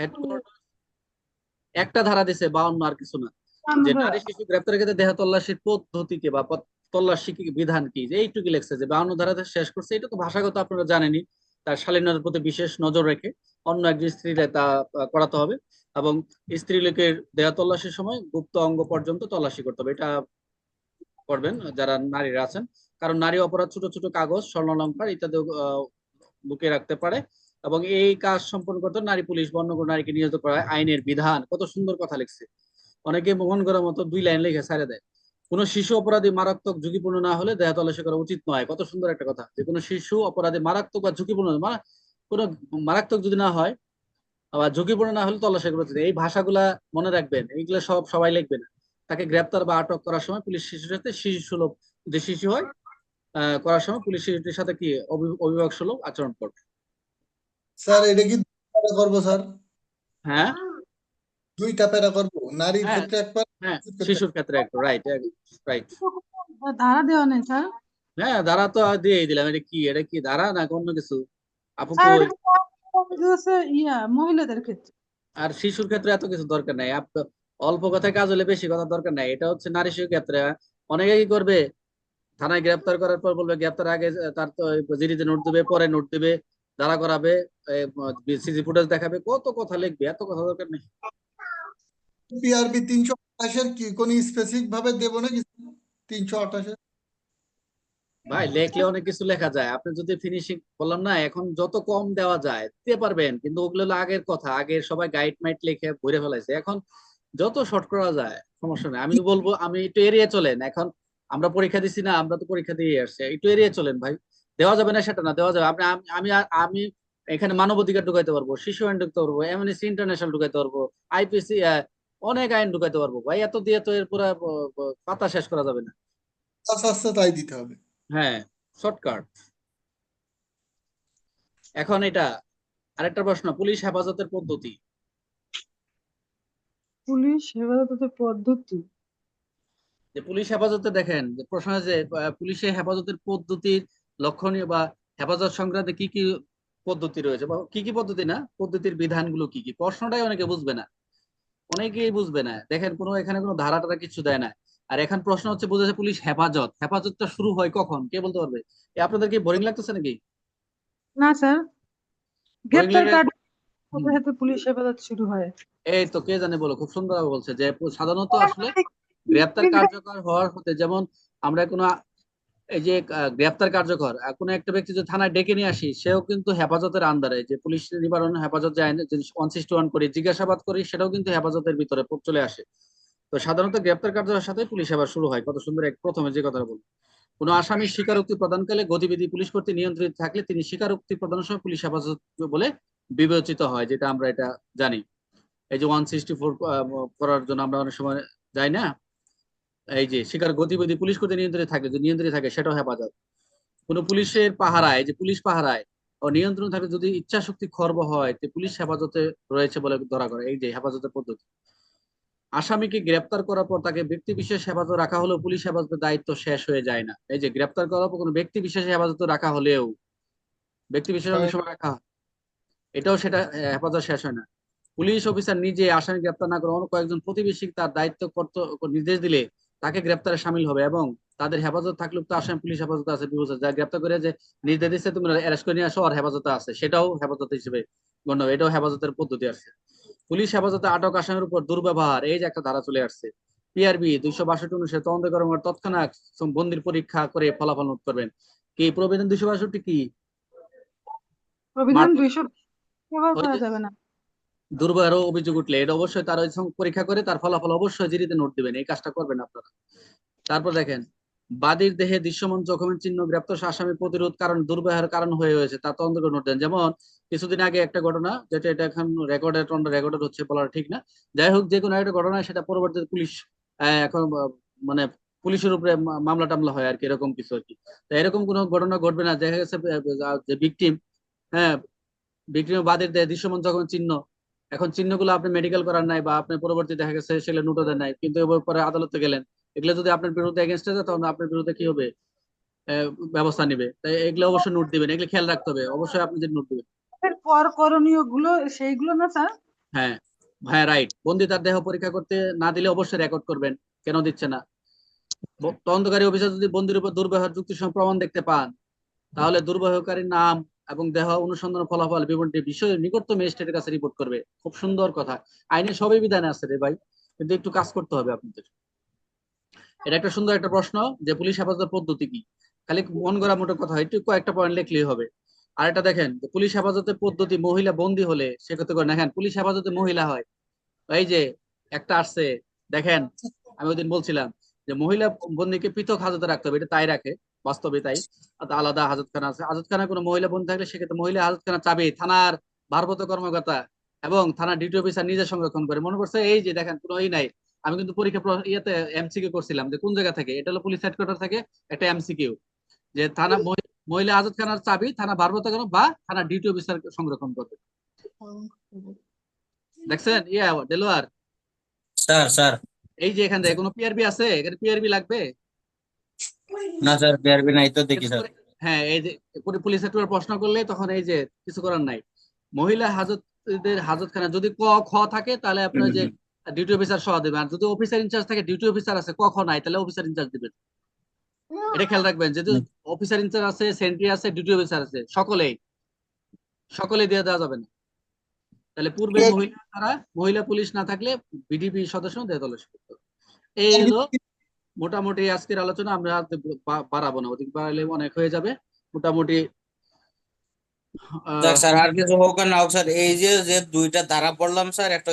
Headquarter একটা ধারা দিছে বাউন্ন আর কিছু না। যে নারী শিশু গ্রেপ্তারের ক্ষেত্রে দেহ তল্লাশির পদ্ধতিকে বা তল্লাশি বিধান কি? যে এইটুকু লেখছে যে বাউন্ন ধারাতে শেষ করছে এটা তো ভাষাগত আপনারা জানেনই। তার শালীনতার প্রতি বিশেষ নজর রেখে অন্য একজন স্ত্রীরা তা করাতে হবে এবং স্ত্রী লোকের দেহ তল্লাশির সময় গুপ্ত অঙ্গ পর্যন্ত তল্লাশি করতে হবে। এটা করবেন যারা নারীরা আছেন। কারণ নারী অপরাধ ছোট ছোট কাগজ স্বর্ণালঙ্কার ইত্যাদি আহ, লুকিয়ে রাখতে পারে। এবং এই কাজ সম্পন্ন করতে নারী পুলিশ বর্ণ নারীকে নিয়োজিত করা হয় আইনের বিধান। কত সুন্দর কথা লিখছে। অনেকে মন করার মতো দুই লাইন লিখে ছাড়ে দেয়। কোন শিশু অপরাধী মারাত্মক ঝুঁকিপূর্ণ না হলে দেহ তল্লাশি করা উচিত নয়। কত সুন্দর একটা কথা যে কোনো শিশু অপরাধী মারাত্মক বা ঝুঁকিপূর্ণ মারা- কোনো মারাত্মক যদি না হয় আবার ঝুঁকিপূর্ণ না হলে তল্লাশি করা উচিত এই ভাষাগুলা মনে রাখবেন। এইগুলো সব সবাই লিখবে না। তাকে গ্রেপ্তার বা আটক করার সময় পুলিশ শিশুর সাথে শিশু সুলভ যে শিশু হয় করার সময় পুলিশ শিশুটির সাথে কি অভি- অভিভাবক সুলভ আচরণ করবে? স্যার এটা কি প্যারা করব স্যার? হ্যাঁ? দুইটা প্যারা করব? নারীর হ্যাঁ। ক্ষেত্রে এক প্যারা হ্যাঁ শিশুর ক্ষেত্রে শিশুর একটু রাইট রাইট ধারা দেওয়া নেই স্যার। হ্যাঁ ধারা তো দিয়েই দিলাম এটা কি এটা কি ধারা না অন্য কিছু? আপু স্যার কই? এটা হচ্ছে ইয়া মহিলাদের ক্ষেত্রে। আর শিশুর ক্ষেত্রে এত কিছু দরকার নাই আপ- অল্প কথায় কাজ হলে বেশি কথা দরকার নাই এটা হচ্ছে নারী শিশু ক্ষেত্রে অনেকে কি করবে? থানায় গ্রেপ্তার করার পর বলবে গ্রেপ্তার আগে তার তো জিডিতে নোট দিবে পরে নোট দিবে দাঁড়া করাবে সিসি ফুটেজ দেখাবে কত কথা লিখবে এত কথা দরকার নেই। পিআরবি তিনশো আঠাশের কি কোন স্পেসিফিক ভাবে দেবো নাকি? তিনশো আঠাশের? ভাই লেখলে অনেক কিছু লেখা যায়। আপনি যদি ফিনিশিং বললাম না এখন যত কম দেওয়া যায় দিতে পারবেন। কিন্তু ওগুলো হলো আগের কথা। আগের সবাই গাইড মাইড লিখে ভরে ফেলাইছে। এখন যত শর্ট করা যায় সমস্যা নেই। আমি বলব আমি একটু এড়িয়ে চলেন। এখন আমরা পরীক্ষা দিছি না আমরা তো পরীক্ষা দিয়ে আসছি। একটু এড়িয়ে চলেন ভাই। দেওয়া যাবে না সেটা না দেওয়া যাবে। আপনি আমি আমি আমি এখানে মানবাধিকার ঢুকাইতে পারব শিশু আইন ঢুকতে পারব এমএনএসি ইন্টারন্যাশনাল ঢুকাইতে পারব আইপিসি অনেক আইন ঢুকাইতে পারব। ভাই এত দিয়ে তো এর পুরো পাতা শেষ করা যাবে না। আস্তে আস্তে তাই দিতে হবে। হ্যাঁ শর্টকাট। এখন এটা আরেকটা প্রশ্ন পুলিশ হেফাজতের পদ্ধতি? পুলিশ হেফাজতের পদ্ধতি? যে পুলিশ হেফাজতে দেখেন যে প্রশ্ন যে পুলিশের হেফাজতের পদ্ধতির লক্ষণীয় বা হেফাজত সংক্রান্তে কি কি পদ্ধতি রয়েছে? বা কি কি পদ্ধতি না? পদ্ধতির বিধানগুলো কি কি? প্রশ্নটাই অনেকে বুঝবে না। অনেকেই বুঝবে না। দেখেন কোনো এখানে কোনো ধারা টারা কিছু দেয় না। আর এখন প্রশ্ন হচ্ছে বুঝেছে পুলিশ হেফাজত? হেফাজতটা শুরু হয় কখন? কে বলতে পারবে? আপনাদের কি বোরিং লাগতেছে নাকি? না স্যার। গ্রেপ্তার কার্ড হুম। পুলিশ হেফাজত শুরু হয়। এই তো কে জানে বলো? খুব সুন্দর বলছে যে সাধারণত আসলে গ্রেপ্তার কার্যকর হওয়ার হতে যেমন আমরা কোনো এই যে আহ, গ্রেপ্তার কার্যকর কোনো একটা ব্যক্তি যদি থানায় ডেকে নিয়ে আসি সেও কিন্তু হেফাজতের আন্ডারে। যে পুলিশ নিবারণ হেফাজত যে আইন ওয়ান ওয়ান করি জিজ্ঞাসাবাদ করি সেটাও কিন্তু হেফাজতের ভিতরে চলে আসে। তো সাধারণত গ্রেপ্তার কার্যকরের সাথে পুলিশ হেফাজ শুরু হয়। কত সুন্দর এক প্রথমে যে কথা বলব কোনো আসামি স্বীকারোক্তি প্রদানকালে গতিবিধি পুলিশ কর্তৃক নিয়ন্ত্রিত থাকলে তিনি স্বীকারোক্তি প্রদানের সময় পুলিশ হেফাজত বলে বিবেচিত হয় যেটা আমরা এটা জানি। এই যে ওয়ান সিক্সটি ফোর করার জন্য আমরা অনেক সময় যাই না এই যে শিকার গতিবিধি পুলিশ করতে নিয়ন্ত্রণে থাকে যদি নিয়ন্ত্রণে থাকে সেটাও হেফাজত। কোন পুলিশের পাহারায় যে পুলিশ পাহারায় ও নিয়ন্ত্রণ থাকে যদি ইচ্ছা শক্তি খর্ব হয় তো পুলিশ হেফাজতে রয়েছে বলে ধরা করে। এই যে হেফাজতের পদ্ধতি। আসামিকে গ্রেপ্তার করার পর তাকে ব্যক্তি বিশেষ হেফাজত রাখা হলেও পুলিশ হেফাজতের দায়িত্ব শেষ হয়ে যায় না। এই যে গ্রেপ্তার করার পর কোনো ব্যক্তি বিশেষ হেফাজতে রাখা হলেও ব্যক্তি বিশেষ অনেক সময় রাখা এটাও সেটা হেফাজত শেষ হয় না। পুলিশ অফিসার নিজে আসামি গ্রেপ্তার না করে অন্য কয়েকজন প্রতিবেশী তার দায়িত্ব কর্ত নির্দেশ দিলে তাকে গ্রেপ্তারে সামিল হবে এবং তাদের হেফাজত থাকলেও তো আসামি পুলিশ হেফাজতে আছে বিবেচনা যা গ্রেপ্তার করে যে নির্দেশ দিচ্ছে তুমি অ্যারেস্ট করে নিয়ে আসো আর হেফাজতে আছে। সেটাও হেফাজত হিসেবে গণ্য হবে। এটাও হেফাজতের পদ্ধতি আছে। পুলিশ হেফাজতে আটক আসামির উপর দুর্ব্যবহার এই যে একটা ধারা চলে আসছে। পিআরবি দুইশো বাষট্টি অনুসারে তদন্ত কর্মকর্তা তৎক্ষণাৎ বন্দির পরীক্ষা করে ফলাফল নোট করবেন। কি প্রবিধান দুইশো বাষট্টি কি? মারফত- দুইশো ব্যবহার করা যাবে না। দুর্ব্যবহার ও অভিযোগ উঠলে, এটা অবশ্যই তার ওই পরীক্ষা করে তার ফলাফল অবশ্যই জিডিতে নোট দিবেন, এই কাজটা করবেন আপনারা। তারপর দেখেন, বাদীর দেহে দৃশ্যমান জখমের চিহ্ন গ্রেপ্তার আসামি প্রতিরোধ কারণ দুর্ব্যবহার কারণ হয়ে হয়েছে, তা তদন্ত করে নোট দেন। যেমন, কিছুদিন আগে একটা ঘটনা, যেটা এটা এখন রেকর্ডেড রেকর্ডেড হচ্ছে বলার ঠিক না। যাই হোক যে কোনো একটা ঘটনা সেটা পরবর্তীতে পুলিশ এখন মানে পুলিশের উপরে মামলা টামলা হয় আর কি, এরকম কিছু আর কি। তো এরকম কোনো ঘটনা ঘটবে না, দেখা গেছে যে ভিকটিম হ্যাঁ ভিকটিম বাদীর দেহে দৃশ্যমান যখন চিহ্ন এখন চিহ্নগুলো আপনি মেডিকেল করার নাই বা আপনি পরবর্তী দেখা গেছে সেগুলো নোটও দেন নাই কিন্তু পরে আদালতে গেলেন। এগুলো যদি আপনার বিরুদ্ধে এগেনস্টে যায় তখন আপনার বিরুদ্ধে কি হবে? ব্যবস্থা নিবে। তাই এগুলো অবশ্যই নোট দিবেন। এগুলো খেয়াল রাখতে হবে। অবশ্যই আপনি যে নোট দিবেন। পর করণীয়গুলো সেইগুলো না স্যার? হ্যাঁ। হ্যাঁ রাইট বন্দি তার দেহ পরীক্ষা করতে না দিলে অবশ্যই রেকর্ড করবেন। কেন দিচ্ছে না? তদন্তকারী অফিসার যদি বন্দির উপর দুর্ব্যবহার যুক্তি প্রমাণ দেখতে পান তাহলে দুর্ব্যবহারকারীর নাম এবং দেহ অনুসন্ধান ফলাফল বিবরণটি বিষয় নিকটতম ম্যাজিস্ট্রেটের কাছে রিপোর্ট করবে। খুব সুন্দর কথা। আইনে সবই বিধানে আছে রে ভাই, কিন্তু একটু কাজ করতে হবে আপনাদের। এটা একটা সুন্দর একটা প্রশ্ন যে পুলিশ হেফাজতের পদ্ধতি কি? খালি মন গড়া মোটো কথা একটু কয়েকটা পয়েন্ট লিখলেই হবে। আর এটা দেখেন পুলিশ হেফাজতের পদ্ধতি মহিলা বন্দী হলে সে সেক্ষেত্রে করে দেখেন, পুলিশ হেফাজতে মহিলা হয়। এই যে একটা আসছে, দেখেন, আমি ওইদিন বলছিলাম যে মহিলা বন্দীকে পৃথক হাজতে রাখতে হবে, এটা তাই রাখে। বাস্তবে তাই। আলাদা হাজতখানা আছে। হাজতখানা কোনো মহিলা বন্দী থাকলে সেক্ষেত্রে মহিলা হাজতখানা চাবি থানার ভারপ্রাপ্ত কর্মকর্তা এবং থানা ডিউটি অফিসার নিজে সংরক্ষণ করে। মনে করছে এই যে দেখেন কোনো ই নাই। আমি কিন্তু পরীক্ষা প্র- ইয়েতে এমসিকিউ করছিলাম যে কোন জায়গা থেকে? এটা হলো পুলিশ হেডকোয়ার্টার থেকে একটা এমসিকিউ। যে থানা মহি- মহিলা হাজতখানার চাবি থানা ভারপ্রাপ্ত বা থানা ডিউটি অফিসার সংরক্ষণ করবে। দেখছেন? ইয়া ডেলোয়ার স্যার স্যার। এই যে এখান থেকে কোনো পিআরবি আছে? এখানে পিআরবি লাগবে? না স্যার বিআরবি নাই তো দেখি স্যার। হ্যাঁ এই যে পুলিশ হেডকোয়ার্টার প্রশ্ন করলে তখন এই যে কিছু করার নাই। মহিলা হাজতদের হাজতখানা যদি ক খ থাকে তাহলে আপনার যে ডিউটি অফিসার সহ দেবেন আর যদি অফিসার ইনচার্জ থাকে ডিউটি অফিসার আছে ক খ নাই তাহলে অফিসার ইনচার্জ দিবেন। এটা খেয়াল রাখবেন যেহেতু অফিসার ইনচার্জ আছে সেন্ট্রি আছে ডিউটি অফিসার আছে সকলেই সকলে দিয়ে দেওয়া যাবে না। তাহলে পূর্বে মহিলা ছাড়া মহিলা পুলিশ না থাকলে বিডিপি সদস্য সদস্য। এই হলো মোটামুটি আজকের আলোচনা আমরা বাড়াবো না। অধিক বাড়ালে অনেক হয়ে যাবে। মোটামুটি স্যার আর কিছু হোক না হোক স্যার এই যে যে দুইটা ধারা পড়লাম স্যার একটা